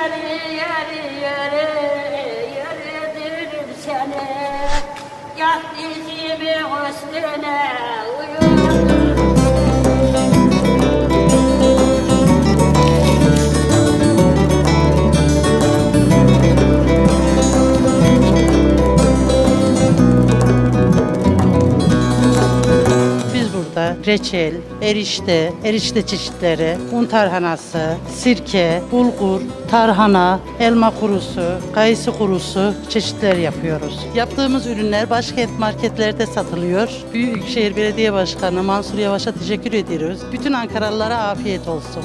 yarı yarı yarı yarıdır Yat dizimi üstüne burada reçel, erişte, erişte çeşitleri, un tarhanası, sirke, bulgur, tarhana, elma kurusu, kayısı kurusu çeşitler yapıyoruz. Yaptığımız ürünler başkent marketlerde satılıyor. Büyükşehir Belediye Başkanı Mansur Yavaş'a teşekkür ediyoruz. Bütün Ankaralılara afiyet olsun.